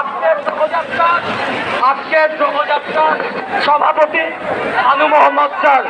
আজকের শোভাযাত্রার আজকের শোভাযাত্রার সভাপতি আনু মোহাম্মদ স্যার।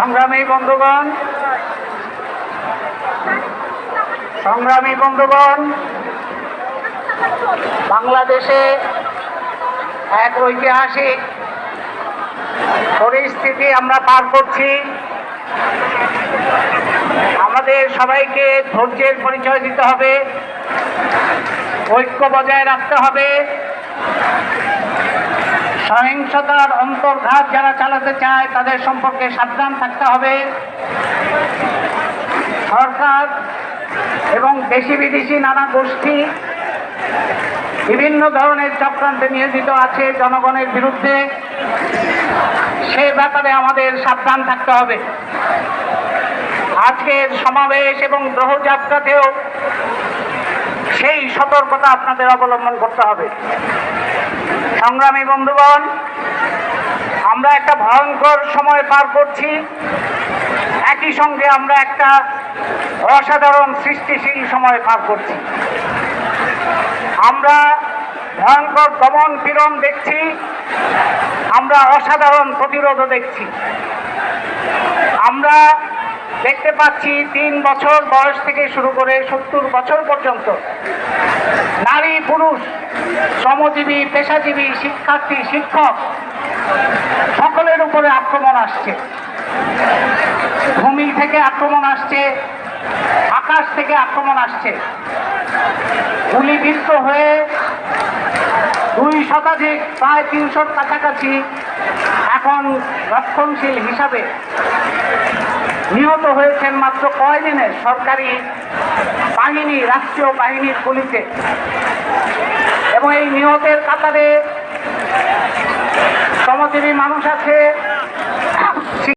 সংগ্রামী বন্ধুগণ সংগ্রামী বন্ধুগণ, বাংলাদেশে এক ঐতিহাসিক পরিস্থিতি আমরা পার করছি। আমাদের সবাইকে ধৈর্যের পরিচয় দিতে হবে, ঐক্য বজায় রাখতে হবে। সহিংসতার অন্তর্ঘাত যারা চালাতে চায়, তাদের সম্পর্কে সাবধান থাকতে হবে। সরকার এবং দেশি বিদেশি নানা গোষ্ঠী বিভিন্ন ধরনের চক্রান্তে নিয়োজিত আছে জনগণের বিরুদ্ধে। সে ব্যাপারে আমাদের সাবধান থাকতে হবে। আজকের সমাবেশ এবং গ্রহযাত্রাতেও সেই সতর্কতা আপনাদের অবলম্বন করতে হবে। সংগ্রামী বন্ধুগণ, আমরা একটা ভয়ঙ্কর সময় পার করছি। একই সঙ্গে আমরা একটা অসাধারণ সৃষ্টিশীল সময় পার করছি। আমরা ভয়ঙ্কর দমন পীড়ন দেখছি, আমরা অসাধারণ প্রতিরোধও দেখছি। আমরা দেখতে পাচ্ছি তিন বছর বয়স থেকে শুরু করে সত্তর বছর পর্যন্ত। নারী, পুরুষ, শ্রমজীবী, পেশাজীবী, শিক্ষার্থী, শিক্ষক, সকলের উপরে আক্রমণ আসছে। ভূমি থেকে আক্রমণ আসছে, আকাশ থেকে আক্রমণ আসছে। গুলিবিদ্ধ হয়ে দুই শতাধিক, প্রায় তিনশোর কাছাকাছি এখন রক্ষণশীল হিসাবে নিহত হয়েছেন মাত্র কয়দিনে সরকারি বাহিনী, রাষ্ট্রীয় বাহিনীর গুলিতে। এবং এই নিহতের কাতারে শ্রমজীবী মানুষ আছে